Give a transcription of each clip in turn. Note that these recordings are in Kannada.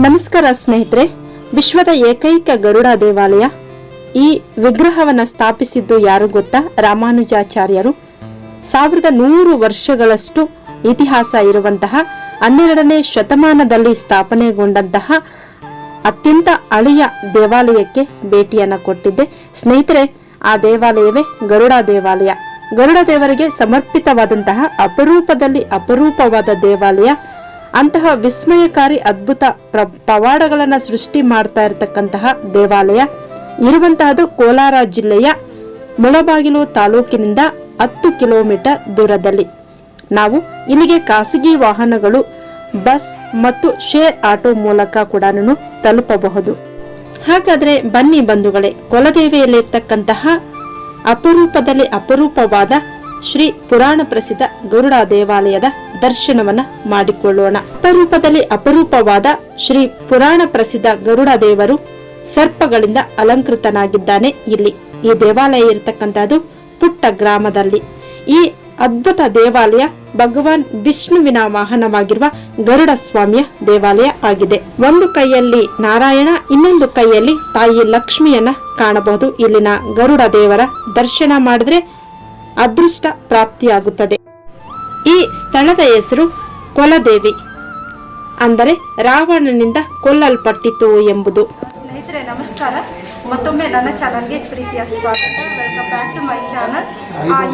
ನಮಸ್ಕಾರ ಸ್ನೇಹಿತರೆ. ವಿಶ್ವದ ಏಕೈಕ ಗರುಡ ದೇವಾಲಯ. ಈ ವಿಗ್ರಹವನ್ನು ಸ್ಥಾಪಿಸಿದ್ದು ಯಾರು ಗೊತ್ತಾ? ರಾಮಾನುಜಾಚಾರ್ಯರು. ಸಾವಿರದ ನೂರು ವರ್ಷಗಳಷ್ಟು ಇತಿಹಾಸ ಇರುವಂತಹ ಹನ್ನೆರಡನೇ ಶತಮಾನದಲ್ಲಿ ಸ್ಥಾಪನೆಗೊಂಡಂತಹ ಅತ್ಯಂತ ಹಳೆಯ ದೇವಾಲಯಕ್ಕೆ ಭೇಟಿಯನ್ನು ಕೊಟ್ಟಿದ್ದೆ. ಸ್ನೇಹಿತರೆ, ಆ ದೇವಾಲಯವೇ ಗರುಡ ದೇವಾಲಯ. ಗರುಡ ದೇವರಿಗೆ ಸಮರ್ಪಿತವಾದಂತಹ ಅಪರೂಪದಲ್ಲಿ ಅಪರೂಪವಾದ ದೇವಾಲಯ. ಅಂತಹ ವಿಸ್ಮಯಕಾರಿ ಅದ್ಭುತ ಪವಾಡಗಳನ್ನು ಸೃಷ್ಟಿ ಮಾಡ್ತಾ ಇರತಕ್ಕಂತಹ ದೇವಾಲಯ, ಇರುವಂತಹದ್ದು ಕೋಲಾರ ಜಿಲ್ಲೆಯ ಮುಳಬಾಗಿಲು ತಾಲೂಕಿನಿಂದ ಹತ್ತು ಕಿಲೋಮೀಟರ್ ದೂರದಲ್ಲಿ. ನಾವು ಇಲ್ಲಿಗೆ ಖಾಸಗಿ ವಾಹನಗಳು, ಬಸ್ ಮತ್ತು ಶೇರ್ ಆಟೋ ಮೂಲಕ ಕೂಡ ತಲುಪಬಹುದು. ಹಾಗಾದ್ರೆ ಬನ್ನಿ ಬಂಧುಗಳೇ, ಕೊಲದೇವಿಯಲ್ಲಿರ್ತಕ್ಕಂತಹ ಅಪರೂಪದಲ್ಲಿ ಅಪರೂಪವಾದ ಶ್ರೀ ಪುರಾಣ ಪ್ರಸಿದ್ಧ ಗರುಡ ದೇವಾಲಯದ ದರ್ಶನವನ್ನ ಮಾಡಿಕೊಳ್ಳೋಣ. ಅಪರೂಪದಲ್ಲಿ ಅಪರೂಪವಾದ ಶ್ರೀ ಪುರಾಣ ಪ್ರಸಿದ್ಧ ಗರುಡ ದೇವರು ಸರ್ಪಗಳಿಂದ ಅಲಂಕೃತನಾಗಿದ್ದಾನೆ ಇಲ್ಲಿ. ಈ ದೇವಾಲಯ ಇರತಕ್ಕಂತಹದ್ದು ಪುಟ್ಟ ಗ್ರಾಮದಲ್ಲಿ. ಈ ಅದ್ಭುತ ದೇವಾಲಯ ಭಗವಾನ್ ವಿಷ್ಣುವಿನ ವಾಹನವಾಗಿರುವ ಗರುಡ ಸ್ವಾಮಿಯ ದೇವಾಲಯ ಆಗಿದೆ. ಒಂದು ಕೈಯಲ್ಲಿ ನಾರಾಯಣ, ಇನ್ನೊಂದು ಕೈಯಲ್ಲಿ ತಾಯಿ ಲಕ್ಷ್ಮಿಯನ್ನ ಕಾಣಬಹುದು. ಇಲ್ಲಿನ ಗರುಡ ದೇವರ ದರ್ಶನ ಮಾಡಿದ್ರೆ ಅದೃಷ್ಟ ಪ್ರಾಪ್ತಿಯಾಗುತ್ತದೆ. ಈ ಸ್ಥಳದ ಹೆಸರು ಕೊಲದೇವಿ ಅಂದರೆ ರಾವಣನಿಂದ ಕೊಲ್ಲಲ್ಪಟ್ಟಿತು ಎಂಬುದು. ಸ್ನೇಹಿತರೆ, ನಮಸ್ಕಾರ. ಮತ್ತೊಮ್ಮೆ ನನ್ನ ಚಾನಲ್ಗೆ ಪ್ರೀತಿಯ ಸ್ವಾಗತ. Welcome back to my channel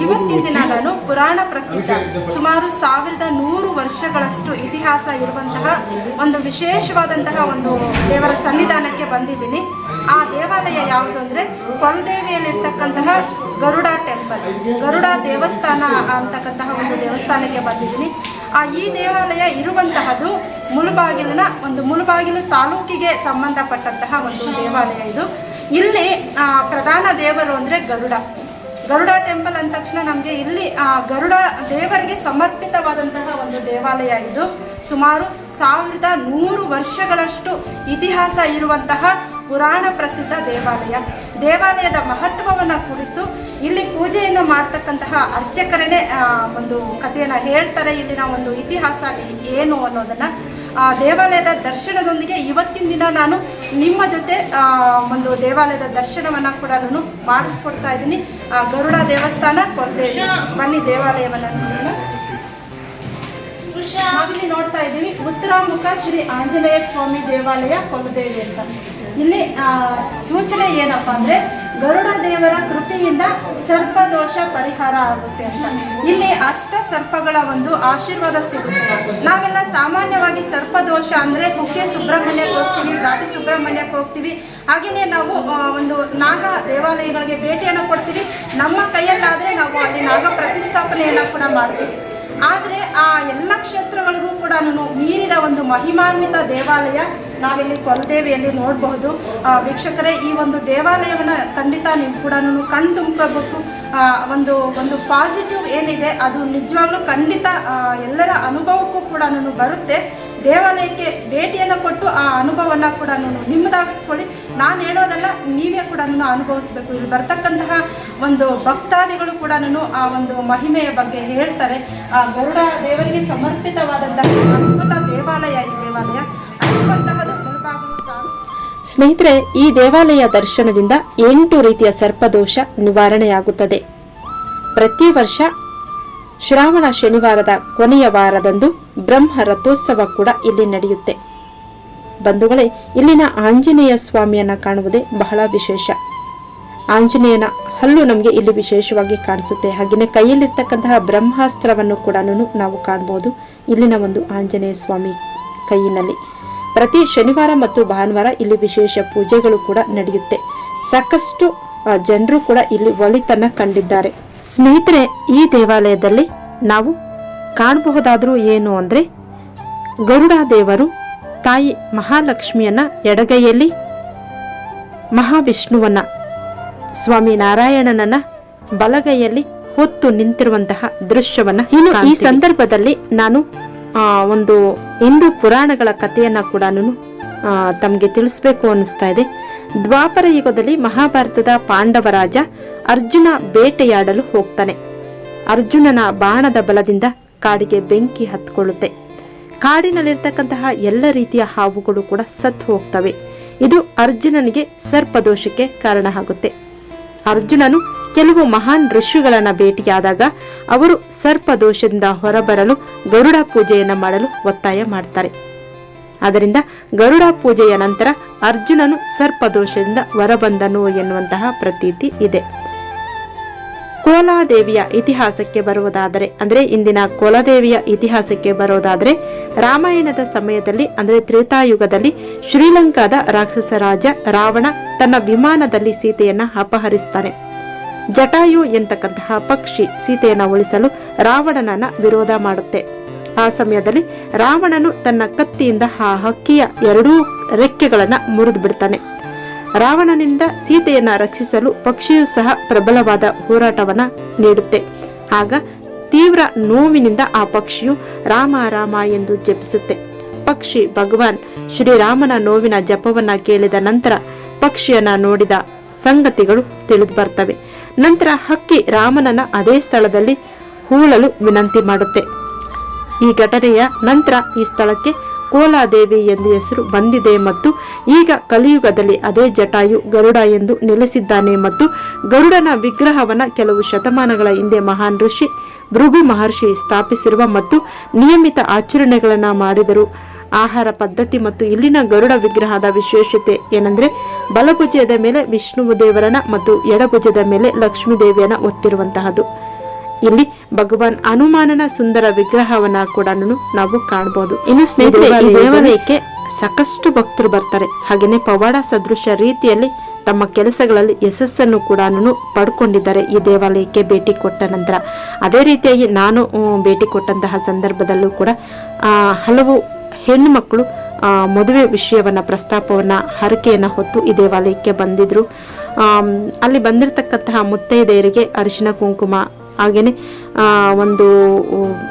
ಇವತ್ತಿನ ದಿನ ನಾನು ಪುರಾಣ ಪ್ರಸಿದ್ಧ, ಸುಮಾರು ಸಾವಿರದ ನೂರು ವರ್ಷಗಳಷ್ಟು ಇತಿಹಾಸ ಇರುವಂತಹ ಒಂದು ವಿಶೇಷವಾದಂತಹ ಒಂದು ದೇವರ ಸನ್ನಿಧಾನಕ್ಕೆ ಬಂದಿದ್ದೀನಿ. ಆ ದೇವಾಲಯ ಯಾವುದು ಅಂದರೆ ಕೊಲದೇವಿಯಲ್ಲಿರ್ತಕ್ಕಂತಹ ಗರುಡ ಟೆಂಪಲ್ ಗರುಡ ದೇವಸ್ಥಾನ ಅಂತಕ್ಕಂತಹ ಒಂದು ದೇವಸ್ಥಾನಕ್ಕೆ ಬಂದಿದ್ದೀನಿ. ಆ ಈ ದೇವಾಲಯ ಇರುವಂತಹದ್ದು ಮುಳುಬಾಗಿಲಿನ ಒಂದು ಮುಳುಬಾಗಿಲು ತಾಲೂಕಿಗೆ ಸಂಬಂಧಪಟ್ಟಂತಹ ಒಂದು ದೇವಾಲಯ ಇದು. ಇಲ್ಲಿ ಪ್ರಧಾನ ದೇವರು ಅಂದರೆ ಗರುಡ. ಗರುಡ ಟೆಂಪಲ್ ಅಂದ ತಕ್ಷಣ ನಮಗೆ ಇಲ್ಲಿ ಗರುಡ ದೇವರಿಗೆ ಸಮರ್ಪಿತವಾದಂತಹ ಒಂದು ದೇವಾಲಯ ಇದು. ಸುಮಾರು ಸಾವಿರದ ನೂರು ವರ್ಷಗಳಷ್ಟು ಇತಿಹಾಸ ಇರುವಂತಹ ಪುರಾಣ ಪ್ರಸಿದ್ಧ ದೇವಾಲಯ. ದೇವಾಲಯದ ಮಹತ್ವವನ್ನು ಕುರಿತು ಇಲ್ಲಿ ಪೂಜೆಯನ್ನು ಮಾಡ್ತಕ್ಕಂತಹ ಅರ್ಚಕರೇ ಒಂದು ಕಥೆಯನ್ನು ಹೇಳ್ತಾರೆ. ಇಲ್ಲಿನ ಒಂದು ಇತಿಹಾಸ ಏನು ಅನ್ನೋದನ್ನು ಆ ದೇವಾಲಯದ ದರ್ಶನದೊಂದಿಗೆ ಇವತ್ತಿನ ದಿನ ನಾನು ನಿಮ್ಮ ಜೊತೆ ಒಂದು ದೇವಾಲಯದ ದರ್ಶನವನ್ನು ಕೂಡ ನಾನು ಮಾಡಿಸ್ಕೊಡ್ತಾ ಇದ್ದೀನಿ. ಆ, ಗರುಡ ದೇವಸ್ಥಾನ ಕೊರತೆ ಬನ್ನಿ ದೇವಾಲಯವನ್ನು ನಾವಿಲ್ಲಿ ನೋಡ್ತಾ ಇದ್ದೀವಿ ಉತ್ತರಾಮುಖ ಶ್ರೀ ಆಂಜನೇಯ ಸ್ವಾಮಿ ದೇವಾಲಯ ಕೊಲದೇವಿ ಅಂತ. ಇಲ್ಲಿ ಸೂಚನೆ ಏನಪ್ಪಾ ಅಂದ್ರೆ ಗರುಡ ದೇವರ ಕೃಪೆಯಿಂದ ಸರ್ಪದೋಷ ಪರಿಹಾರ ಆಗುತ್ತೆ ಅಂತ. ಇಲ್ಲಿ ಅಷ್ಟ ಸರ್ಪಗಳ ಒಂದು ಆಶೀರ್ವಾದ ಸಿಗುತ್ತೆ. ನಾವೆಲ್ಲ ಸಾಮಾನ್ಯವಾಗಿ ಸರ್ಪದೋಷ ಅಂದ್ರೆ ಕುಕ್ಕೆ ಸುಬ್ರಹ್ಮಣ್ಯಕ್ಕೆ ಹೋಗ್ತೀವಿ, ಘಾಟಿ ಸುಬ್ರಹ್ಮಣ್ಯಕ್ಕೆ ಹೋಗ್ತೀವಿ. ಹಾಗೆಯೇ ನಾವು ಒಂದು ನಾಗ ದೇವಾಲಯಗಳಿಗೆ ಭೇಟಿಯನ್ನು ಕೊಡ್ತೀವಿ. ನಮ್ಮ ಕೈಯಲ್ಲಾದ್ರೆ ನಾವು ಅಲ್ಲಿ ನಾಗ ಪ್ರತಿಷ್ಠಾಪನೆಯನ್ನ ಕೂಡ ಮಾಡ್ತೀವಿ. ಆದರೆ ಆ ಎಲ್ಲ ಕ್ಷೇತ್ರಗಳಿಗೂ ಕೂಡ ಮೀರಿದ ಒಂದು ಮಹಿಮಾನ್ವಿತ ದೇವಾಲಯ ನಾವಿಲ್ಲಿ ಕೊಲದೇವಿಯಲ್ಲಿ ನೋಡಬಹುದು. ವೀಕ್ಷಕರೇ, ಈ ಒಂದು ದೇವಾಲಯವನ್ನು ಖಂಡಿತ ನೀವು ಕೂಡ ಕಣ್ ತುಂಬ್ಕೋಬೇಕು ಒಂದು ಒಂದು ಪಾಸಿಟಿವ್ ಏನಿದೆ, ಅದು ನಿಜವಾಗ್ಲೂ ಖಂಡಿತ ಎಲ್ಲರ ಅನುಭವಕ್ಕೂ ಕೂಡ ಬರುತ್ತೆ. ದೇವಾಲಯಕ್ಕೆ ಭೇಟಿಯನ್ನು ಕೊಟ್ಟು ಆ ಅನುಭವನ ಕೂಡ ನಿಮ್ಮದಾಗಿಸ್ಕೊಳ್ಳಿ. ನಾನು ಹೇಳೋದಲ್ಲ, ನೀವೇ ಕೂಡ ಅನುಭವಿಸ್ಬೇಕು. ಇಲ್ಲಿ ಬರ್ತಕ್ಕಂತಹ ಒಂದು ಭಕ್ತಾದಿಗಳು ಕೂಡ ಆ ಒಂದು ಮಹಿಮೆಯ ಬಗ್ಗೆ ಹೇಳ್ತಾರೆ. ಆ, ಗರುಡ ದೇವರಿಗೆ ಸಮರ್ಪಿತವಾದಂತಹ ಅದ್ಭುತ ದೇವಾಲಯ ಈ ದೇವಾಲಯ. ಅದ್ಭುತ. ಸ್ನೇಹಿತರೆ, ಈ ದೇವಾಲಯ ದರ್ಶನದಿಂದ ಎಂಟು ರೀತಿಯ ಸರ್ಪದೋಷ ನಿವಾರಣೆಯಾಗುತ್ತದೆ. ಪ್ರತಿ ವರ್ಷ ಶ್ರಾವಣ ಶನಿವಾರದ ಕೊನೆಯ ವಾರದಂದು ಬ್ರಹ್ಮ ರಥೋತ್ಸವ ಕೂಡ ಇಲ್ಲಿ ನಡೆಯುತ್ತೆ. ಬಂಧುಗಳೇ, ಇಲ್ಲಿನ ಆಂಜನೇಯ ಸ್ವಾಮಿಯನ್ನ ಕಾಣುವುದೇ ಬಹಳ ವಿಶೇಷ. ಆಂಜನೇಯನ ಹಲ್ಲು ನಮಗೆ ಇಲ್ಲಿ ವಿಶೇಷವಾಗಿ ಕಾಣಿಸುತ್ತೆ. ಹಾಗೆಯೇ ಕೈಯಲ್ಲಿರ್ತಕ್ಕಂತಹ ಬ್ರಹ್ಮಾಸ್ತ್ರವನ್ನು ಕೂಡ ನಾವು ಕಾಣಬಹುದು ಇಲ್ಲಿನ ಒಂದು ಆಂಜನೇಯ ಸ್ವಾಮಿ ಕೈಯಿನಲ್ಲಿ. ಪ್ರತಿ ಶನಿವಾರ ಮತ್ತು ಭಾನುವಾರ ಇಲ್ಲಿ ವಿಶೇಷ ಪೂಜೆಗಳು ಕೂಡ ನಡೆಯುತ್ತೆ. ಸಾಕಷ್ಟು ಜನರು ಕೂಡ ಇಲ್ಲಿ ಒಳಿತನ್ನ ಕಂಡಿದ್ದಾರೆ. ಸ್ನೇಹಿತರೆ ಈ ದೇವಾಲಯದಲ್ಲಿ ನಾವು ಕಾಣಬಹುದಾದ್ರೂ ಏನು ಅಂದ್ರೆ ಗರುಡ ದೇವರು ತಾಯಿ ಮಹಾಲಕ್ಷ್ಮಿಯನ್ನ ಎಡಗೈಯಲ್ಲಿ ಮಹಾವಿಷ್ಣುವನ್ನ ಸ್ವಾಮಿ ನಾರಾಯಣನನ್ನ ಬಲಗೈಯಲ್ಲಿ ಹೊತ್ತು ನಿಂತಿರುವಂತಹ ದೃಶ್ಯವನ್ನ ಇನ್ನು ಈ ಸಂದರ್ಭದಲ್ಲಿ ನಾನು ಒಂದು ಹಿಂದೂ ಪುರಾಣಗಳ ಕಥೆಯನ್ನ ಕೂಡ ತಮಗೆ ತಿಳಿಸ್ಬೇಕು ಅನಿಸ್ತಾ ಇದೆ. ದ್ವಾಪರ ಯುಗದಲ್ಲಿ ಮಹಾಭಾರತದ ಪಾಂಡವ ರಾಜ ಅರ್ಜುನ ಬೇಟೆಯಾಡಲು ಹೋಗ್ತಾನೆ. ಅರ್ಜುನನ ಬಾಣದ ಬಲದಿಂದ ಕಾಡಿಗೆ ಬೆಂಕಿ ಹತ್ಕೊಳ್ಳುತ್ತೆ. ಕಾಡಿನಲ್ಲಿರ್ತಕ್ಕಂತಹ ಎಲ್ಲ ರೀತಿಯ ಹಾವುಗಳು ಕೂಡ ಸತ್ತು ಹೋಗ್ತವೆ. ಇದು ಅರ್ಜುನನಿಗೆ ಸರ್ಪದೋಷಕ್ಕೆ ಕಾರಣ ಆಗುತ್ತೆ. ಅರ್ಜುನನು ಕೆಲವು ಮಹಾನ್ ಋಷಿಗಳನ್ನ ಭೇಟಿಯಾದಾಗ ಅವರು ಸರ್ಪದೋಷದಿಂದ ಹೊರಬರಲು ಗರುಡ ಪೂಜೆಯನ್ನ ಮಾಡಲು ಒತ್ತಾಯ ಮಾಡ್ತಾರೆ. ಅದರಿಂದ ಗರುಡ ಪೂಜೆಯ ನಂತರ ಅರ್ಜುನನು ಸರ್ಪದೋಷದಿಂದ ಹೊರಬಂದನು ಎನ್ನುವಂತಹ ಪ್ರತೀತಿ ಇದೆ. ಕೋಲಾದೇವಿಯ ಇತಿಹಾಸಕ್ಕೆ ಬರುವುದಾದರೆ, ಅಂದರೆ ಇಂದಿನ ಕೋಲಾದೇವಿಯ ಇತಿಹಾಸಕ್ಕೆ ಬರೋದಾದರೆ, ರಾಮಾಯಣದ ಸಮಯದಲ್ಲಿ, ಅಂದರೆ ತ್ರೇತಾಯುಗದಲ್ಲಿ ಶ್ರೀಲಂಕಾದ ರಾಕ್ಷಸ ರಾಜ ರಾವಣ ತನ್ನ ವಿಮಾನದಲ್ಲಿ ಸೀತೆಯನ್ನ ಅಪಹರಿಸ್ತಾನೆ. ಜಟಾಯು ಎಂತಕ್ಕಂತಹ ಪಕ್ಷಿ ಸೀತೆಯನ್ನ ಉಳಿಸಲು ರಾವಣನನ್ನ ವಿರೋಧ ಮಾಡುತ್ತೆ. ಆ ಸಮಯದಲ್ಲಿ ರಾವಣನು ತನ್ನ ಕತ್ತಿಯಿಂದ ಆ ಹಕ್ಕಿಯ ಎರಡೂ ರೆಕ್ಕೆಗಳನ್ನ ಮುರಿದು ಬಿಡ್ತಾನೆ. ರಾವಣನಿಂದ ಸೀತೆಯನ್ನ ರಕ್ಷಿಸಲು ಪಕ್ಷಿಯು ಸಹ ಪ್ರಬಲವಾದ ಹೋರಾಟವನ್ನ ನೀಡುತ್ತೆ. ಆಗ ತೀವ್ರ ನೋವಿನಿಂದ ಆ ಪಕ್ಷಿಯು ರಾಮ ರಾಮ ಎಂದು ಜಪಿಸುತ್ತೆ. ಪಕ್ಷಿ ಭಗವಾನ್ ಶ್ರೀರಾಮನ ನೋವಿನ ಜಪವನ್ನ ಕೇಳಿದ ನಂತರ ಪಕ್ಷಿಯನ್ನ ನೋಡಿದ ಸಂಗತಿಗಳು ತಿಳಿದು ಬರ್ತವೆ. ನಂತರ ಹಕ್ಕಿ ರಾಮನನ್ನ ಅದೇ ಸ್ಥಳದಲ್ಲಿ ಹೂಳಲು ವಿನಂತಿ ಮಾಡುತ್ತೆ. ಈ ಘಟನೆಯ ನಂತರ ಈ ಸ್ಥಳಕ್ಕೆ ಕೋಲಾದೇವಿ ಎಂದು ಹೆಸರು ಬಂದಿದೆ ಮತ್ತು ಈಗ ಕಲಿಯುಗದಲ್ಲಿ ಅದೇ ಜಟಾಯು ಗರುಡ ಎಂದು ನೆಲೆಸಿದ್ದಾನೆ ಮತ್ತು ಗರುಡನ ವಿಗ್ರಹವನ್ನ ಕೆಲವು ಶತಮಾನಗಳ ಹಿಂದೆ ಮಹಾನ್ ಋಷಿ ಭೃಗು ಮಹರ್ಷಿ ಸ್ಥಾಪಿಸಿರುವ ಮತ್ತು ನಿಯಮಿತ ಆಚರಣೆಗಳನ್ನ ಮಾಡಿದರು. ಆಹಾರ ಪದ್ಧತಿ ಮತ್ತು ಇಲ್ಲಿನ ಗರುಡ ವಿಗ್ರಹದ ವಿಶೇಷತೆ ಏನಂದ್ರೆ ಬಲಭುಜದ ಮೇಲೆ ವಿಷ್ಣು ದೇವರನ ಮತ್ತು ಎಡಭುಜದ ಮೇಲೆ ಲಕ್ಷ್ಮೀ ದೇವಿಯನ್ನ ಒತ್ತಿರುವಂತಹದ್ದು. ಇಲ್ಲಿ ಭಗವಾನ್ ಹನುಮಾನನ ಸುಂದರ ವಿಗ್ರಹವನ್ನ ಕೂಡ ನಾವು ಕಾಣಬಹುದು ಇನ್ನು ಸ್ನೇಹಿತರೆ ಈ ದೇವಾಲಯಕ್ಕೆ ಸಾಕಷ್ಟು ಭಕ್ತರು ಬರ್ತಾರೆ. ಹಾಗೇನೆ ಪವಾಡ ಸದೃಶ ರೀತಿಯಲ್ಲಿ ತಮ್ಮ ಕೆಲಸಗಳಲ್ಲಿ ಯಶಸ್ಸನ್ನು ಕೂಡ ಪಡ್ಕೊಂಡಿದ್ದಾರೆ ಈ ದೇವಾಲಯಕ್ಕೆ ಭೇಟಿ ಕೊಟ್ಟ ನಂತರ. ಅದೇ ರೀತಿಯಾಗಿ ನಾನು ಭೇಟಿ ಕೊಟ್ಟಂತಹ ಸಂದರ್ಭದಲ್ಲೂ ಕೂಡ ಆ, ಹಲವು ಹೆಣ್ಣು ಮಕ್ಕಳು ಮದುವೆ ವಿಷಯವನ್ನ, ಪ್ರಸ್ತಾಪವನ್ನ, ಹರಕೆಯನ್ನ ಹೊತ್ತು ಈ ದೇವಾಲಯಕ್ಕೆ ಬಂದಿದ್ರು. ಅಲ್ಲಿ ಬಂದಿರತಕ್ಕಂತಹ ಮುತ್ತೈದೆಯರಿಗೆ ಅರಿಶಿನ, ಕುಂಕುಮ, ಹಾಗೇನೆ ಒಂದು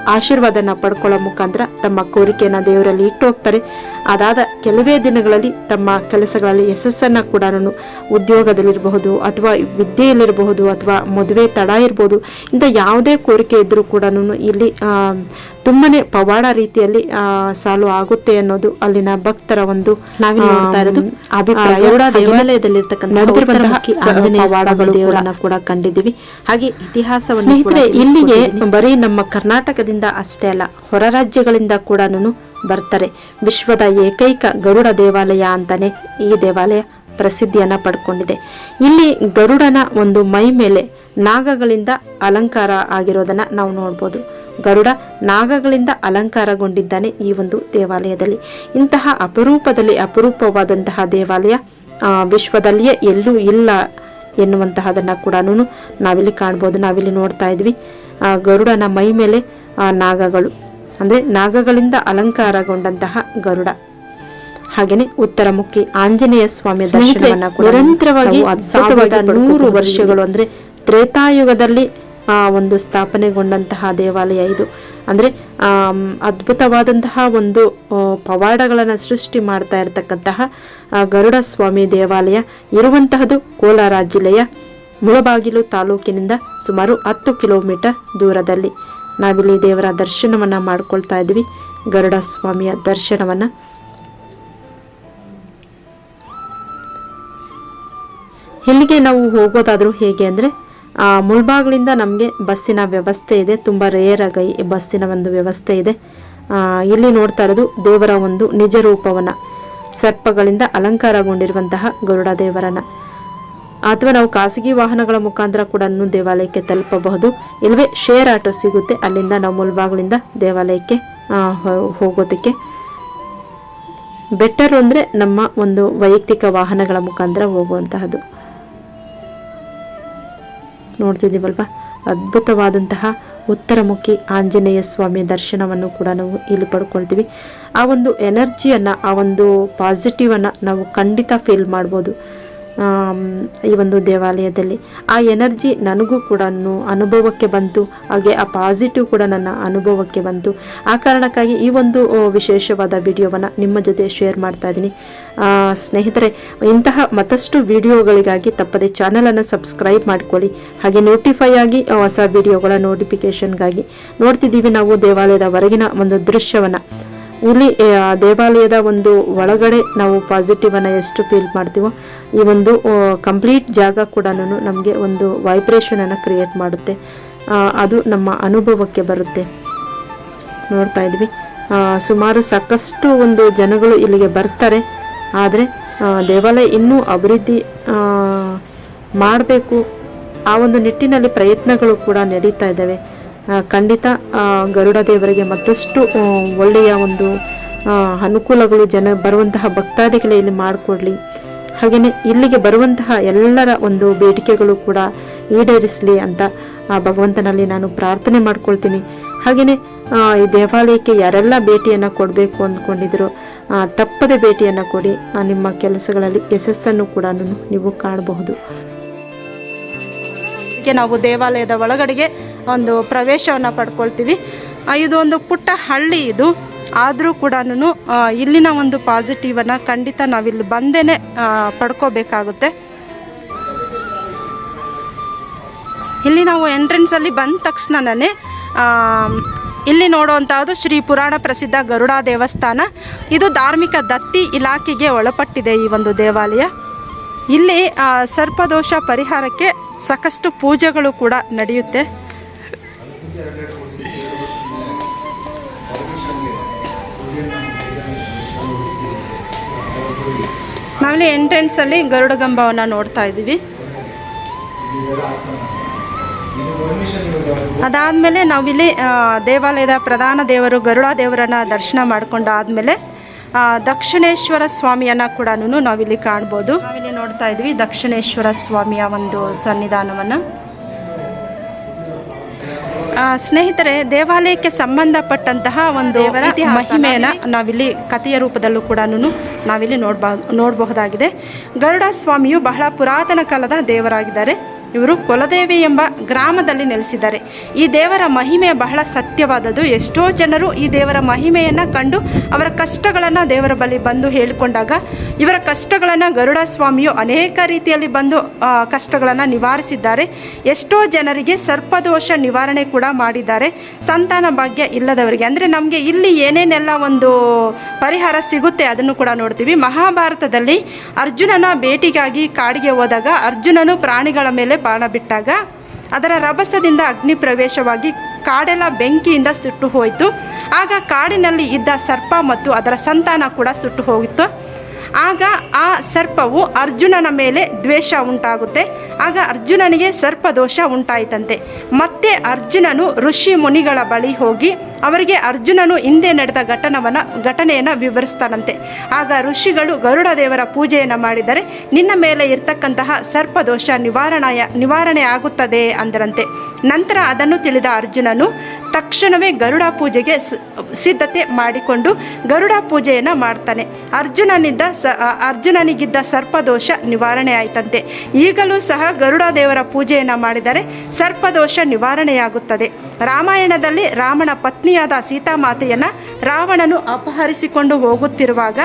ಆಶೀರ್ವಾದನ ಪಡ್ಕೊಳ್ಳೋ ಮುಖಾಂತರ ತಮ್ಮ ಕೋರಿಕೆಯನ್ನು ದೇವರಲ್ಲಿ ಇಟ್ಟು ಹೋಗ್ತಾರೆ ಅದಾದ ಕೆಲವೇ ದಿನಗಳಲ್ಲಿ ತಮ್ಮ ಕೆಲಸಗಳಲ್ಲಿ ಯಶಸ್ಸನ್ನ ಕೂಡ ಉದ್ಯೋಗದಲ್ಲಿರಬಹುದು ಅಥವಾ ವಿದ್ಯೆಯಲ್ಲಿರಬಹುದು ಅಥವಾ ಮದುವೆ ತಡ ಇರಬಹುದು ಇಂಥ ಯಾವುದೇ ಕೋರಿಕೆ ಇದ್ದರೂ ಕೂಡ ಇಲ್ಲಿ ಆ, ತುಂಬಾನೇ ಪವಾಡ ರೀತಿಯಲ್ಲಿ ಸಾಲು ಆಗುತ್ತೆ ಅನ್ನೋದು ಅಲ್ಲಿನ ಭಕ್ತರ ಒಂದು ನಾವಿಲ್ಲಿ ನೋಡ್ತಾ ಇರೋದು. ಅಭಿಪ್ರಾಯ. ಕೂಡ. ಕಂಡಿದ್ದೀವಿ. ಹಾಗೆ ಇತಿಹಾಸವನ್ನು ಸ್ನೇಹಿತರೆ ಇಲ್ಲಿಗೆ ಬರೀ ನಮ್ಮ ಕರ್ನಾಟಕದಿಂದ ಅಷ್ಟೇ ಅಲ್ಲ, ಹೊರ ರಾಜ್ಯಗಳಿಂದ ಕೂಡ ಬರ್ತಾರೆ. ವಿಶ್ವದ ಏಕೈಕ ಗರುಡ ದೇವಾಲಯ ಅಂತಾನೆ ಈ ದೇವಾಲಯ ಪ್ರಸಿದ್ಧಿಯನ್ನ ಪಡ್ಕೊಂಡಿದೆ. ಇಲ್ಲಿ ಗರುಡನ ಒಂದು ಮೈ ಮೇಲೆ ನಾಗಗಳಿಂದ ಅಲಂಕಾರ ಆಗಿರೋದನ್ನ ನಾವು ನೋಡ್ಬೋದು. ಗರುಡ ನಾಗಗಳಿಂದ ಅಲಂಕಾರಗೊಂಡಿದ್ದಾನೆ ಈ ಒಂದು ದೇವಾಲಯದಲ್ಲಿ. ಇಂತಹ ಅಪರೂಪದಲ್ಲಿ ಅಪರೂಪವಾದಂತಹ ದೇವಾಲಯ ವಿಶ್ವದಲ್ಲಿಯೇ ಎಲ್ಲೂ ಇಲ್ಲ ಎನ್ನುವಂತಹದನ್ನ ಕೂಡ ನಾವಿಲ್ಲಿ ಕಾಣ್ಬೋದು, ನಾವಿಲ್ಲಿ ನೋಡ್ತಾ ಇದ್ವಿ. ಗರುಡನ ಮೈ ಮೇಲೆ ಆ, ನಾಗಗಳು ಅಂದ್ರೆ ನಾಗಗಳಿಂದ ಅಲಂಕಾರಗೊಂಡಂತಹ ಗರುಡ. ಹಾಗೇನೆ ಉತ್ತರಮುಖಿ ಆಂಜನೇಯ ಸ್ವಾಮಿಯ ದರ್ಶನವನ್ನ ನಿರಂತರವಾಗಿ ನೂರು ವರ್ಷಗಳು ಅಂದ್ರೆ ತ್ರೇತಾಯುಗದಲ್ಲಿ ಆ ಒಂದು ಸ್ಥಾಪನೆಗೊಂಡಂತಹ ದೇವಾಲಯ ಇದು. ಅಂದ್ರೆ ಆ ಅದ್ಭುತವಾದಂತಹ ಒಂದು ಪವಾಡಗಳನ್ನ ಸೃಷ್ಟಿ ಮಾಡ್ತಾ ಇರತಕ್ಕಂತಹ ಆ, ಗರುಡ ಸ್ವಾಮಿ ದೇವಾಲಯ ಇರುವಂತಹದ್ದು ಕೋಲಾರ ಜಿಲ್ಲೆಯ ಮುಳಬಾಗಿಲು ತಾಲೂಕಿನಿಂದ ಸುಮಾರು ಹತ್ತು ಕಿಲೋಮೀಟರ್ ದೂರದಲ್ಲಿ. ನಾವಿಲ್ಲಿ ದೇವರ ದರ್ಶನವನ್ನ ಮಾಡ್ಕೊಳ್ತಾ ಇದ್ವಿ ಗರುಡ ಸ್ವಾಮಿಯ ದರ್ಶನವನ್ನ. ಇಲ್ಲಿಗೆ ನಾವು ಹೋಗೋದಾದರೂ ಹೇಗೆ ಅಂದರೆ ಮುಳ್ಬಾಗ್ಲಿಂದ ನಮಗೆ ಬಸ್ಸಿನ ವ್ಯವಸ್ಥೆ ಇದೆ. ತುಂಬ ರೇರ್ ಆಗಿ ಬಸ್ಸಿನ ಒಂದು ವ್ಯವಸ್ಥೆ ಇದೆ. ಇಲ್ಲಿ ನೋಡ್ತಾ ಇರೋದು ದೇವರ ಒಂದು ನಿಜ ರೂಪವನ್ನ ಸರ್ಪಗಳಿಂದ ಅಲಂಕಾರಗೊಂಡಿರುವಂತಹ ಗರುಡ ದೇವರನ್ನ. ಅಥವಾ ನಾವು ಖಾಸಗಿ ವಾಹನಗಳ ಮುಖಾಂತರ ಕೂಡ ದೇವಾಲಯಕ್ಕೆ ತಲುಪಬಹುದು. ಇಲ್ಲವೇ ಶೇರ್ ಆಟೋ ಸಿಗುತ್ತೆ. ಅಲ್ಲಿಂದ ನಾವು ಮುಲ್ಬಾಗ್ಲಿಂದ ದೇವಾಲಯಕ್ಕೆ ಹೋಗೋದಕ್ಕೆ. ಬೆಟರ್ ಅಂದರೆ ನಮ್ಮ ಒಂದು ವೈಯಕ್ತಿಕ ವಾಹನಗಳ ಮುಖಾಂತರ ಹೋಗುವಂತಹದ್ದು. ನೋಡ್ತಿದ್ದೀವಲ್ವಾ? ಅದ್ಭುತವಾದಂತಹ ಉತ್ತರಮುಖಿ ಆಂಜನೇಯ ಸ್ವಾಮಿ ದರ್ಶನವನ್ನು ಕೂಡ ನಾವು ಇಲ್ಲಿ ಪಡ್ಕೊಳ್ತೀವಿ. ಆ ಒಂದು ಎನರ್ಜಿಯನ್ನು ಆ ಒಂದು ಪಾಸಿಟಿವನ್ನು ನಾವು ಖಂಡಿತ ಫೀಲ್ ಮಾಡ್ಬೋದು. ಈ ಒಂದು ದೇವಾಲಯದಲ್ಲಿ. ಆ ಎನರ್ಜಿ ನನಗೂ ಕೂಡ ಅನುಭವಕ್ಕೆ ಬಂತು. ಹಾಗೆ ಆ ಪಾಸಿಟಿವ್ ಕೂಡ ನನ್ನ ಅನುಭವಕ್ಕೆ ಬಂತು. ಆ ಕಾರಣಕ್ಕಾಗಿ ಈ ಒಂದು ವಿಶೇಷವಾದ ವಿಡಿಯೋವನ್ನು ನಿಮ್ಮ ಜೊತೆ ಶೇರ್ ಮಾಡ್ತಾ ಇದ್ದೀನಿ. ಸ್ನೇಹಿತರೆ, ಇಂತಹ ಮತ್ತಷ್ಟು ವಿಡಿಯೋಗಳಿಗಾಗಿ ತಪ್ಪದೆ ಚಾನಲನ್ನು ಸಬ್ಸ್ಕ್ರೈಬ್ ಮಾಡ್ಕೊಳ್ಳಿ. ಹಾಗೆ ನೋಟಿಫೈ ಆಗಿ ಹೊಸ ವಿಡಿಯೋಗಳ ನೋಟಿಫಿಕೇಷನ್ಗಾಗಿ ನೋಡ್ತಿದ್ದೀವಿ ನಾವು ದೇವಾಲಯದ ಹೊರಗಿನ ಒಂದು ದೃಶ್ಯವನ್ನು. ಇಲ್ಲಿ ದೇವಾಲಯದ ಒಂದು ಒಳಗಡೆ ನಾವು ಪಾಸಿಟಿವ್ ಅನ್ನ ಎಷ್ಟು ಫೀಲ್ ಮಾಡ್ತೀವೋ, ಈ ಒಂದು ಕಂಪ್ಲೀಟ್ ಜಾಗ ಕೂಡ ನಮಗೆ ಒಂದು ವೈಬ್ರೇಷನ್ ಅನ್ನು ಕ್ರಿಯೇಟ್ ಮಾಡುತ್ತೆ. ಅದು ನಮ್ಮ ಅನುಭವಕ್ಕೆ ಬರುತ್ತೆ. ನೋಡ್ತಾ ಇದ್ವಿ. ಸುಮಾರು ಸಾಕಷ್ಟು ಒಂದು ಜನಗಳು ಇಲ್ಲಿಗೆ ಬರ್ತಾರೆ. ಆದರೆ ದೇವಾಲಯ ಇನ್ನೂ ಅಭಿವೃದ್ಧಿ ಮಾಡಬೇಕು ಆ ಒಂದು ನಿಟ್ಟಿನಲ್ಲಿ ಪ್ರಯತ್ನಗಳು ಕೂಡ ನಡೀತಾ ಇದ್ದಾವೆ. ಖಂಡಿತ ಗರುಡ ದೇವರಿಗೆ ಮತ್ತಷ್ಟು ಒಳ್ಳೆಯ ಒಂದು ಅನುಕೂಲಗಳು ಜನ ಬರುವಂತಹ ಭಕ್ತಾದಿಗಳೇ ಇಲ್ಲಿ ಮಾಡಿಕೊಡ್ಲಿ. ಹಾಗೆಯೇ ಇಲ್ಲಿಗೆ ಬರುವಂತಹ ಎಲ್ಲರ ಒಂದು ಬೇಡಿಕೆಗಳು ಕೂಡ ಈಡೇರಿಸಲಿ ಅಂತ ಆ ಭಗವಂತನಲ್ಲಿ ನಾನು ಪ್ರಾರ್ಥನೆ ಮಾಡ್ಕೊಳ್ತೀನಿ. ಹಾಗೆಯೇ ಈ ದೇವಾಲಯಕ್ಕೆ ಯಾರೆಲ್ಲ ಭೇಟಿಯನ್ನು ಕೊಡಬೇಕು ಅಂದ್ಕೊಂಡಿದ್ರು ತಪ್ಪದೆ ಭೇಟಿಯನ್ನು ಕೊಡಿ. ನಿಮ್ಮ ಕೆಲಸಗಳಲ್ಲಿ ಯಶಸ್ಸನ್ನು ಕೂಡ ನೀವು ಕಾಣಬಹುದು. ಗೆ ನಾವು ದೇವಾಲಯದ ಒಳಗಡೆಗೆ ಒಂದು ಪ್ರವೇಶವನ್ನು ಪಡ್ಕೊಳ್ತೀವಿ. ಇದು ಒಂದು ಪುಟ್ಟ ಹಳ್ಳಿ ಇದು. ಆದರೂ ಕೂಡ ಇಲ್ಲಿನ ಒಂದು ಪಾಸಿಟಿವನ್ನು ಖಂಡಿತ ನಾವಿಲ್ಲಿ ಬಂದೇ ಪಡ್ಕೋಬೇಕಾಗುತ್ತೆ. ಇಲ್ಲಿ ನಾವು ಎಂಟ್ರೆನ್ಸಲ್ಲಿ ಬಂದ ತಕ್ಷಣನೇ ಇಲ್ಲಿ ನೋಡುವಂತಹದ್ದು ಶ್ರೀ ಪುರಾಣ ಪ್ರಸಿದ್ಧ ಗರುಡ ದೇವಸ್ಥಾನ. ಇದು ಧಾರ್ಮಿಕ ದತ್ತಿ ಇಲಾಖೆಗೆ ಒಳಪಟ್ಟಿದೆ ಈ ಒಂದು ದೇವಾಲಯ. ಇಲ್ಲಿ ಸರ್ಪದೋಷ ಪರಿಹಾರಕ್ಕೆ ಸಾಕಷ್ಟು ಪೂಜೆಗಳು ಕೂಡ ನಡೆಯುತ್ತೆ. ನಾವಿಲ್ಲಿ ಎಂಟ್ರೆನ್ಸಲ್ಲಿ ಗರುಡಗಂಬವನ್ನು ನೋಡ್ತಾ ಇದ್ದೀವಿ. ಅದಾದಮೇಲೆ ನಾವಿಲ್ಲಿ ದೇವಾಲಯದ ಪ್ರಧಾನ ದೇವರು ಗರುಡ ದೇವರನ್ನ ದರ್ಶನ ಮಾಡ್ಕೊಂಡಾದ್ಮೇಲೆ ದಕ್ಷಿಣೇಶ್ವರ ಸ್ವಾಮಿಯನ್ನ ಕೂಡ ನಾವಿಲ್ಲಿ ಕಾಣ್ಬೋದು. ನಾವಿಲ್ಲಿ ನೋಡ್ತಾ ಇದ್ವಿ ದಕ್ಷಿಣೇಶ್ವರ ಸ್ವಾಮಿಯ ಒಂದು ಸನ್ನಿಧಾನವನ್ನು. ಸ್ನೇಹಿತರೆ ದೇವಾಲಯಕ್ಕೆ ಸಂಬಂಧಪಟ್ಟಂತಹ ಒಂದು ಮಹಿಮೆಯನ್ನ ನಾವಿಲ್ಲಿ ಕಥೆಯ ರೂಪದಲ್ಲೂ ಕೂಡ ನಾವಿಲ್ಲಿ ನೋಡ್ಬಾ ನೋಡಬಹುದಾಗಿದೆ. ಗರುಡ ಸ್ವಾಮಿಯು ಬಹಳ ಪುರಾತನ ಕಾಲದ ದೇವರಾಗಿದ್ದಾರೆ. ಇವರು ಕುಲದೇವಿ ಎಂಬ ಗ್ರಾಮದಲ್ಲಿ ನೆಲೆಸಿದ್ದಾರೆ. ಈ ದೇವರ ಮಹಿಮೆ ಬಹಳ ಸತ್ಯವಾದದ್ದು ಎಷ್ಟೋ ಜನರು ಈ ದೇವರ ಮಹಿಮೆಯನ್ನು ಕಂಡು ಅವರ ಕಷ್ಟಗಳನ್ನು ದೇವರ ಬಳಿ ಬಂದು ಹೇಳಿಕೊಂಡಾಗ ಇವರ ಕಷ್ಟಗಳನ್ನು ಗರುಡ ಸ್ವಾಮಿಯು ಅನೇಕ ರೀತಿಯಲ್ಲಿ ಬಂದು ಕಷ್ಟಗಳನ್ನು ನಿವಾರಿಸಿದ್ದಾರೆ. ಎಷ್ಟೋ ಜನರಿಗೆ ಸರ್ಪದೋಷ ನಿವಾರಣೆ ಕೂಡ ಮಾಡಿದ್ದಾರೆ. ಸಂತಾನ ಭಾಗ್ಯ ಇಲ್ಲದವರಿಗೆ. ಅಂದರೆ ನಮಗೆ ಇಲ್ಲಿ ಏನೇನೆಲ್ಲ ಒಂದು ಪರಿಹಾರ ಸಿಗುತ್ತೆ ಅದನ್ನು ಕೂಡ ನೋಡ್ತೀವಿ. ಮಹಾಭಾರತದಲ್ಲಿ ಅರ್ಜುನನ ಭೇಟಿಗಾಗಿ ಕಾಡಿಗೆ ಹೋದಾಗ ಅರ್ಜುನನು ಪ್ರಾಣಿಗಳ ಮೇಲೆ ಬಾಣ ಬಿಟ್ಟಾಗ ಅದರ ರಭಸದಿಂದ ಅಗ್ನಿ ಪ್ರವೇಶವಾಗಿ ಕಾಡೆಲ್ಲ ಬೆಂಕಿಯಿಂದ ಸುಟ್ಟು ಹೋಯಿತು. ಆಗ ಕಾಡಿನಲ್ಲಿ ಇದ್ದ ಸರ್ಪ ಮತ್ತು ಅದರ ಸಂತಾನ ಕೂಡ ಸುಟ್ಟು ಹೋಗಿತ್ತು. ಆಗ ಆ ಸರ್ಪವು ಅರ್ಜುನನ ಮೇಲೆ ದ್ವೇಷ ಉಂಟಾಗುತ್ತೆ. ಆಗ ಅರ್ಜುನನಿಗೆ ಸರ್ಪದೋಷ ಉಂಟಾಯಿತಂತೆ. ಮತ್ತೆ ಅರ್ಜುನನು ಋಷಿ ಮುನಿಗಳ ಬಳಿ ಹೋಗಿ ಅವರಿಗೆ ಅರ್ಜುನನು ಹಿಂದೆ ನಡೆದ ಘಟನವನ್ನು ಘಟನೆಯನ್ನು ವಿವರಿಸ್ತಾನಂತೆ. ಆಗ ಋಷಿಗಳು ಗರುಡ ದೇವರ ಪೂಜೆಯನ್ನು ಮಾಡಿದರೆ, ನಿನ್ನ ಮೇಲೆ ಇರ್ತಕ್ಕಂತಹ ಸರ್ಪದೋಷ ನಿವಾರಣೆಯ ನಿವಾರಣೆ ಆಗುತ್ತದೆ ಅಂದರಂತೆ. ನಂತರ ಅದನ್ನು ತಿಳಿದ ಅರ್ಜುನನು ತಕ್ಷಣವೇ ಗರುಡ ಪೂಜೆಗೆ ಸಿದ್ಧತೆ ಮಾಡಿಕೊಂಡು ಗರುಡ ಪೂಜೆಯನ್ನು ಮಾಡ್ತಾನೆ. ಅರ್ಜುನನಿದ್ದ ಸ ಅರ್ಜುನನಿಗಿದ್ದ ಸರ್ಪದೋಷ ನಿವಾರಣೆ ಆಯ್ತಂತೆ. ಈಗಲೂ ಸಹ ಗರುಡ ದೇವರ ಪೂಜೆಯನ್ನು ಮಾಡಿದರೆ ಸರ್ಪದೋಷ ನಿವಾರಣೆಯಾಗುತ್ತದೆ. ರಾಮಾಯಣದಲ್ಲಿ ರಾಮನ ಪತ್ನಿಯಾದ ಸೀತಾಮಾತೆಯನ್ನು ರಾವಣನು ಅಪಹರಿಸಿಕೊಂಡು ಹೋಗುತ್ತಿರುವಾಗ,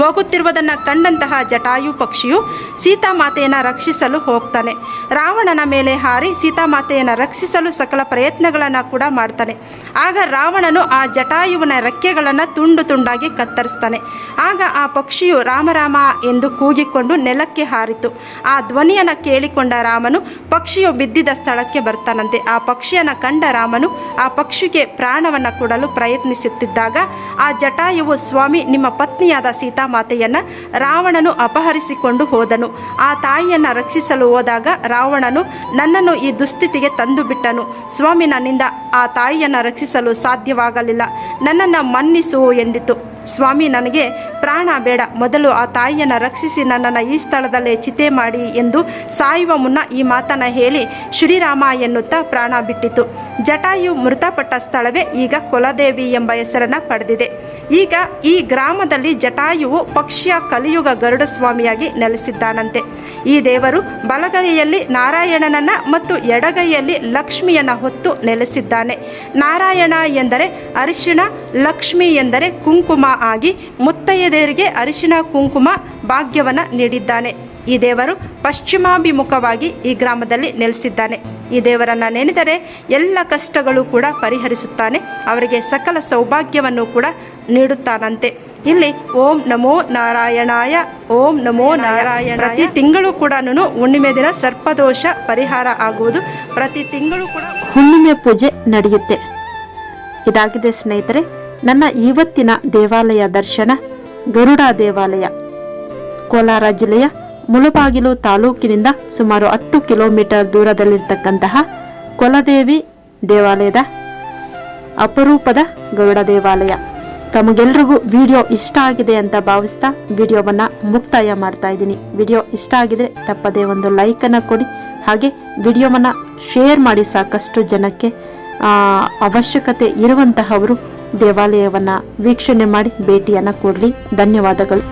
ಹೋಗುತ್ತಿರುವುದನ್ನು ಕಂಡಂತಹ ಜಟಾಯು ಪಕ್ಷಿಯು ಸೀತಾಮಾತೆಯನ್ನು ರಕ್ಷಿಸಲು ಹೋಗ್ತಾನೆ. ರಾವಣನ ಮೇಲೆ ಹಾರಿ ಸೀತಾಮಾತೆಯನ್ನು ರಕ್ಷಿಸಲು ಸಕಲ ಪ್ರಯತ್ನಗಳನ್ನು ಕೂಡ ಮಾಡ್ತಾನೆ. ಆಗ ರಾವಣನು ಆ ಜಟಾಯುವನ ರೆಕ್ಕೆಗಳನ್ನು ತುಂಡು ತುಂಡಾಗಿ ಕತ್ತರಿಸ್ತಾನೆ. ಆಗ ಆ ಪಕ್ಷಿಯು ರಾಮರಾಮ ಎಂದು ಕೂಗಿಕೊಂಡು ನೆಲಕ್ಕೆ ಹಾರಿತು. ಆ ಧ್ವನಿಯನ್ನು ಕೇಳಿಕೊಂಡ ರಾಮನು ಪಕ್ಷಿಯು ಬಿದ್ದಿದ್ದ ಸ್ಥಳಕ್ಕೆ ಬರ್ತಾನಂತೆ. ಆ ಪಕ್ಷಿಯನ್ನು ಕಂಡ ರಾಮನು ಆ ಪಕ್ಷಿಗೆ ಪ್ರಾಣವನ್ನು ಕೊಡಲು ಪ್ರಯತ್ನಿಸುತ್ತಿದ್ದಾಗ ಆ ಜಟಾಯುವು ಸ್ವಾಮಿ ನಿಮ್ಮ ಪತ್ನಿಯಾದ ಸೀತಾಮಾತೆಯನ್ನು ರಾವಣನು ಅಪಹರಿಸಿಕೊಂಡು ಹೋದನು. ಆ ತಾಯಿಯನ್ನ ರಕ್ಷಿಸಲು ಹೋದಾಗ ರಾವಣನು ನನ್ನನ್ನು ಈ ದುಸ್ಥಿತಿಗೆ ತಂದು ಬಿಟ್ಟನು. ಸ್ವಾಮಿ ನನ್ನಿಂದ ಆ ತಾಯಿಯನ್ನ ರಕ್ಷಿಸಲು ಸಾಧ್ಯವಾಗಲಿಲ್ಲ. ನನ್ನನ್ನು ಮನ್ನಿಸು ಎಂದಿತು. ಸ್ವಾಮಿ, ನನಗೆ ಪ್ರಾಣ ಬೇಡ. ಮೊದಲು ಆ ತಾಯಿಯನ್ನು ರಕ್ಷಿಸಿ ನನ್ನನ್ನು ಈ ಸ್ಥಳದಲ್ಲೇ ಚಿತೆ ಮಾಡಿ ಎಂದು ಸಾಯುವ ಮುನ್ನ ಈ ಮಾತನ್ನು ಹೇಳಿ ಶ್ರೀರಾಮ ಎನ್ನುತ್ತಾ ಪ್ರಾಣ ಬಿಟ್ಟಿತು. ಜಟಾಯು ಮೃತಪಟ್ಟ ಸ್ಥಳವೇ ಈಗ ಕೊಲದೇವಿ ಎಂಬ ಹೆಸರನ್ನ ಪಡೆದಿದೆ. ಈಗ ಈ ಗ್ರಾಮದಲ್ಲಿ ಜಟಾಯುವು ಪಕ್ಷಿಯ ಕಲಿಯುಗ ಗರುಡ ಸ್ವಾಮಿಯಾಗಿ ನೆಲೆಸಿದ್ದಾನಂತೆ. ಈ ದೇವರು ಬಲಗೈಯಲ್ಲಿ ನಾರಾಯಣನನ್ನ ಮತ್ತು ಎಡಗೈಯಲ್ಲಿ ಲಕ್ಷ್ಮಿಯನ್ನ ಹೊತ್ತು ನೆಲೆಸಿದ್ದಾನೆ. ನಾರಾಯಣ ಎಂದರೆ ಅರಿಶಿಣ, ಲಕ್ಷ್ಮಿ ಎಂದರೆ ಕುಂಕುಮ ಆಗಿ ಮುತ್ತೈದೆಯರಿಗೆ ಅರಿಶಿನ ಕುಂಕುಮ ಭಾಗ್ಯವನ್ನು ನೀಡಿದ್ದಾನೆ. ಈ ದೇವರು ಪಶ್ಚಿಮಾಭಿಮುಖವಾಗಿ ಈ ಗ್ರಾಮದಲ್ಲಿ ನೆಲೆಸಿದ್ದಾನೆ. ಈ ದೇವರನ್ನ ನೆನೆದರೆ ಎಲ್ಲ ಕಷ್ಟಗಳು ಕೂಡ ಪರಿಹರಿಸುತ್ತಾನೆ. ಅವರಿಗೆ ಸಕಲ ಸೌಭಾಗ್ಯವನ್ನು ಕೂಡ ನೀಡುತ್ತಾನಂತೆ. ಇಲ್ಲಿ ಓಂ ನಮೋ ನಾರಾಯಣಾಯ, ಓಂ ನಮೋ ನಾರಾಯಣ ಪ್ರತಿ ತಿಂಗಳು ಕೂಡ ಹುಣ್ಣಿಮೆ ದಿನ ಸರ್ಪದೋಷ ಪರಿಹಾರ ಆಗುವುದು. ಪ್ರತಿ ತಿಂಗಳು ಕೂಡ ಹುಣ್ಣಿಮೆ ಪೂಜೆ ನಡೆಯುತ್ತೆ. ಇದಾಗಿದೆ ಸ್ನೇಹಿತರೆ ನನ್ನ ಇವತ್ತಿನ ದೇವಾಲಯ ದರ್ಶನ ಗರುಡ ದೇವಾಲಯ. ಕೋಲಾರ ಜಿಲ್ಲೆಯ ಮುಳುಬಾಗಿಲು ತಾಲೂಕಿನಿಂದ ಸುಮಾರು ಹತ್ತು ಕಿಲೋಮೀಟರ್ ದೂರದಲ್ಲಿರ್ತಕ್ಕಂತಹ ಕೊಲದೇವಿ ದೇವಾಲಯದ ಅಪರೂಪದ ಗರುಡ ದೇವಾಲಯ. ತಮಗೆಲ್ರಿಗೂ ವಿಡಿಯೋ ಇಷ್ಟ ಆಗಿದೆ ಅಂತ ಭಾವಿಸ್ತಾ ವಿಡಿಯೋವನ್ನು ಮುಕ್ತಾಯ ಮಾಡ್ತಾ ಇದ್ದೀನಿ. ವಿಡಿಯೋ ಇಷ್ಟ ಆಗಿದ್ರೆ ತಪ್ಪದೇ ಒಂದು ಲೈಕನ್ನು ಕೊಡಿ. ಹಾಗೆ ವಿಡಿಯೋವನ್ನು ಶೇರ್ ಮಾಡಿ ಸಾಕಷ್ಟು ಜನಕ್ಕೆ ಅವಶ್ಯಕತೆ ಇರುವಂತಹವರು ದೇವಾಲಯವನ್ನು ವೀಕ್ಷಣೆ ಮಾಡಿ ಭೇಟಿಯನ್ನ ಕೊಡಲಿ ಧನ್ಯವಾದಗಳು.